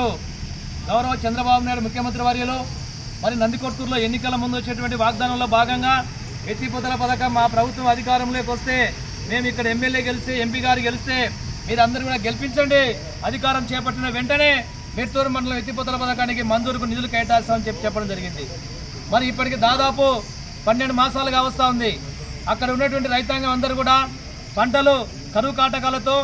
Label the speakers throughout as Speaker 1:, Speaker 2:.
Speaker 1: పాటు గౌరవ చంద్రబాబు నాయుడు ముఖ్యమంత్రి వర్యులు మరి నందికొట్టూరులో ఎన్నికల ముందు వచ్చేటువంటి వాగ్దానంలో భాగంగా ఎత్తిపోతల పథకం మా ప్రభుత్వం అధికారంలోకి వస్తే మేము ఇక్కడ ఎమ్మెల్యే గెలిస్తే ఎంపీ గారు గెలిస్తే మీరు అందరూ కూడా గెలిపించండి. అధికారం చేపట్టిన వెంటనే మెట్టూరు మండలం ఎత్తిపోతల పథకానికి మంజూరుకు నిధులు కేటాయిస్తామని చెప్పి చెప్పడం జరిగింది. మరి ఇప్పటికి దాదాపు పన్నెండు మాసాలుగా వస్తూ ఉంది. అక్కడ ఉన్నటువంటి రైతాంగం అందరూ కూడా పంటలు కరువు కాటకాలతో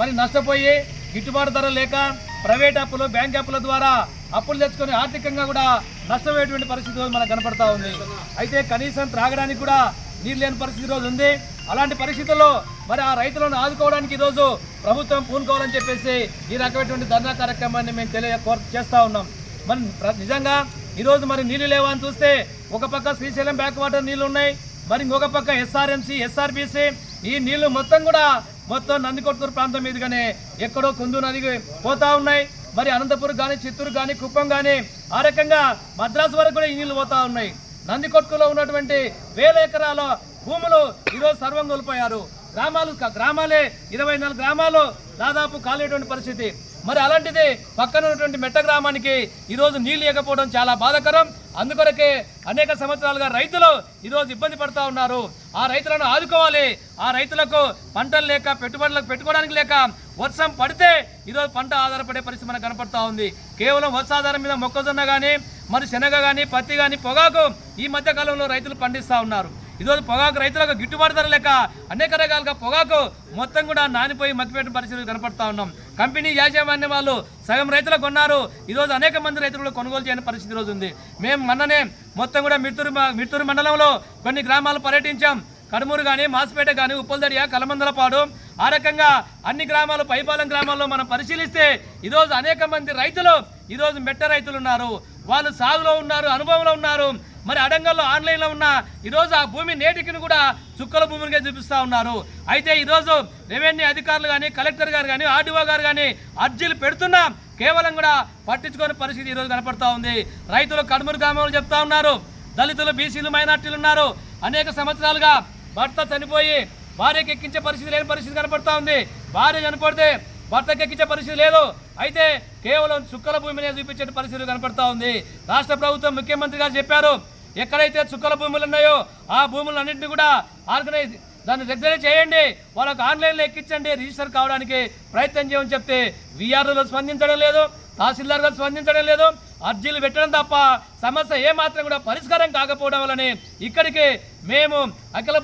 Speaker 1: మరి నష్టపోయి గిట్టుబాటు ధర లేక ప్రైవేట్ అప్పులు బ్యాంక్ అప్పుల ద్వారా అప్పులు తెచ్చుకొని ఆర్థికంగా కూడా నష్టపోయేటువంటి పరిస్థితి రోజు మనకు కనపడతా ఉంది. అయితే కనీసం త్రాగడానికి కూడా నీళ్ళు లేని పరిస్థితి రోజు ఉంది. అలాంటి పరిస్థితుల్లో మరి ఆ రైతులను ఆదుకోవడానికి ఈరోజు ప్రభుత్వం పూనుకోవాలని చెప్పేసి ఈ రకమైనటువంటి ధర్నా కార్యక్రమాన్ని మేము తెలియ చేస్తూ ఉన్నాం. మరి నిజంగా ఈరోజు మరి నీళ్ళు లేవా అని చూస్తే ఒక పక్క శ్రీశైలం బ్యాక్ వాటర్ నీళ్ళు ఉన్నాయి. మరి ఇంకొక పక్క ఎస్ఆర్ఎంసీ ఎస్ఆర్బీసీ ఈ నీళ్ళు మొత్తం కూడా మొత్తం నందికొట్కూరు ప్రాంతం మీదుగానే ఎక్కడో కుందు నదికి పోతా ఉన్నాయి. మరి అనంతపురం కానీ చిత్తూరు కానీ కుప్పం కానీ ఆ రకంగా మద్రాసు వరకు కూడా ఈ నీళ్ళు పోతా ఉన్నాయి. నందికొట్కులో ఉన్నటువంటి వేల ఎకరాల భూములు ఈరోజు సర్వం కోల్పోయారు. గ్రామాలు గ్రామాలే ఇరవై నాలుగు గ్రామాలు దాదాపు కాలేటువంటి పరిస్థితి. మరి అలాంటిది పక్కన ఉన్నటువంటి మెట్ట గ్రామానికి ఈరోజు నీళ్ళు ఇవ్వకపోవడం చాలా బాధాకరం. అందుకొరకే అనేక సంవత్సరాలుగా రైతులు ఈరోజు ఇబ్బంది పడుతూ ఉన్నారు. ఆ రైతులను ఆదుకోవాలి. ఆ రైతులకు పంటలు లేక పెట్టుబడులకు పెట్టుకోవడానికి లేక వర్షం పడితే ఈరోజు పంట ఆధారపడే పరిస్థితి మనకు కనపడతా ఉంది. కేవలం వర్షాధారం మీద మొక్కజొన్న కానీ మరి శనగ కానీ పత్తి కానీ పొగాకు ఈ మధ్య కాలంలో రైతులు పండిస్తూ ఉన్నారు. ఈరోజు పొగాకు రైతులకు గిట్టుబాటు ధర లేక అనేక రకాలుగా పొగాకు మొత్తం కూడా నానిపోయి మగ్గిపెట్టిన పరిస్థితులు కనపడతా ఉన్నాం. కంపెనీ యాజమాన్య వాళ్ళు సగం రైతులకు కొన్నారు. ఈరోజు అనేక మంది రైతులు కొనుగోలు చేయని పరిస్థితి ఈరోజు ఉంది. మేము మొన్ననే మొత్తం కూడా మిత్తూరు మిత్తూరు మండలంలో కొన్ని గ్రామాలు పర్యటించాం. కడుమూరు కానీ మాసిపేట కానీ ఉప్పల్దడియ కలమందలపాడు ఆ రకంగా అన్ని గ్రామాలు పైపాలెం గ్రామాల్లో మనం పరిశీలిస్తే ఈరోజు అనేక మంది రైతులు ఈరోజు మెట్ట రైతులు ఉన్నారు. వాళ్ళు సాగులో ఉన్నారు అనుభవంలో ఉన్నారు. మరి అడంగల్లో ఆన్లైన్లో ఉన్న ఈరోజు ఆ భూమి నేటికి కూడా చుక్కల భూమిగా చూపిస్తూ ఉన్నారు. అయితే ఈరోజు రెవెన్యూ అధికారులు కానీ కలెక్టర్ గారు కానీ ఆర్డీఓ గారు కానీ అర్జీలు పెడుతున్నాం కేవలం కూడా పట్టించుకోని పరిస్థితి ఈరోజు కనపడుతూ ఉంది. రైతులు కడుమూరు గ్రామంలో చెప్తా ఉన్నారు. దళితులు బీసీలు మైనార్టీలు ఉన్నారు. అనేక సంవత్సరాలుగా భర్త చనిపోయి భార్యకి ఎక్కించే పరిస్థితి లేని పరిస్థితి కనపడతా ఉంది. భార్య చనిపడితే భర్తకి ఎక్కించే పరిస్థితి లేదు. అయితే కేవలం చుక్కల భూమినే చూపించే పరిస్థితి కనపడతా ఉంది. రాష్ట్ర ప్రభుత్వం ముఖ్యమంత్రి గారు చెప్పారు ఎక్కడైతే చుక్కల భూములు ఉన్నాయో ఆ భూములన్నింటినీ కూడా ఆర్గనైజ్ దాన్ని దగ్గర చేయండి. వాళ్ళకు ఆన్లైన్లో ఎక్కించండి రిజిస్టర్ కావడానికి ప్రయత్నం చేయమని చెప్తే వీఆర్ఓలు స్పందించడం లేదు తహసీల్దార్ గారు స్పందించడం లేదు. అర్జీలు పెట్టడం తప్ప సమస్య ఏమాత్రం కూడా పరిష్కారం కాకపోవడం వల్లనే ఇక్కడికి మేము అఖిల